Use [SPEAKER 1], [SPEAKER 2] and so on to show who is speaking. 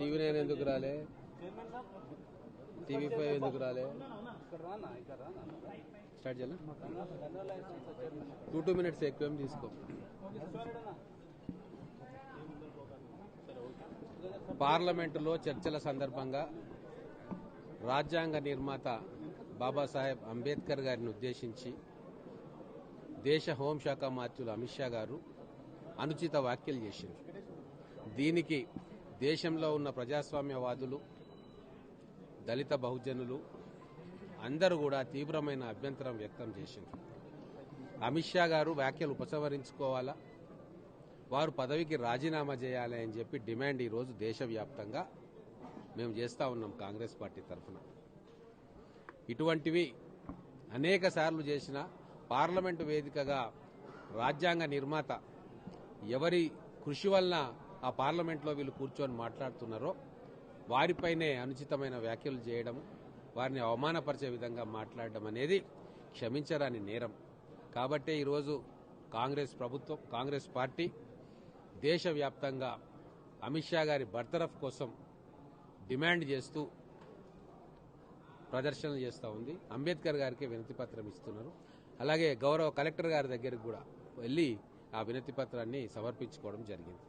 [SPEAKER 1] TV nine ఎందుకు రాలే? TV five ఎందుకు రాలే? స్టార్ట్ చేయాలి? టూ టూ మినిట్స్ ఎక్కువ ఏం తీసుకో. పార్లమెంటులో చర్చల సందర్భంగా రాజ్యాంగ నిర్మాత బాబాసాహెబ్ అంబేద్కర్ గారిని ఉద్దేశించి దేశ హోంశాఖ మంత్రులు అమిత్ షా గారు అనుచిత వ్యాఖ్యలు చేశారు దీనికి దేశంలో ఉన్న ప్రజాస్వామ్యవాదులు దళిత బహుజనులు అందరూ కూడా తీవ్రమైన అభ్యంతరం వ్యక్తం చేసింది అమిత్ షా గారు వ్యాఖ్యలు ఉపసంహరించుకోవాలా? వారు పదవికి రాజీనామా చేయాలి అని చెప్పి డిమాండ్ ఈరోజు దేశవ్యాప్తంగా మేము చేస్తా ఉన్నాం కాంగ్రెస్ పార్టీ తరఫున. ఇటువంటివి అనేక సార్లు చేసిన పార్లమెంటు వేదికగా రాజ్యాంగ నిర్మాత ఎవరి కృషి వలన ఆ పార్లమెంట్లో వీళ్ళు కూర్చొని మాట్లాడుతున్నారో వారిపైనే అనుచితమైన వ్యాఖ్యలు చేయడం వారిని అవమానపరిచే విధంగా మాట్లాడడం అనేది క్షమించరాని నేరం. కాబట్టే ఈరోజు కాంగ్రెస్ ప్రభుత్వం కాంగ్రెస్ పార్టీ దేశవ్యాప్తంగా అమిత్ షా గారి బర్తరఫ్ కోసం డిమాండ్ చేస్తూ ప్రదర్శనలు చేస్తూ ఉంది. అంబేద్కర్ గారికి వినతి పత్రం ఇస్తున్నారు. అలాగే గౌరవ కలెక్టర్ గారి దగ్గరికి కూడా వెళ్ళి ఆ వినతి పత్రాన్ని సమర్పించుకోవడం జరిగింది.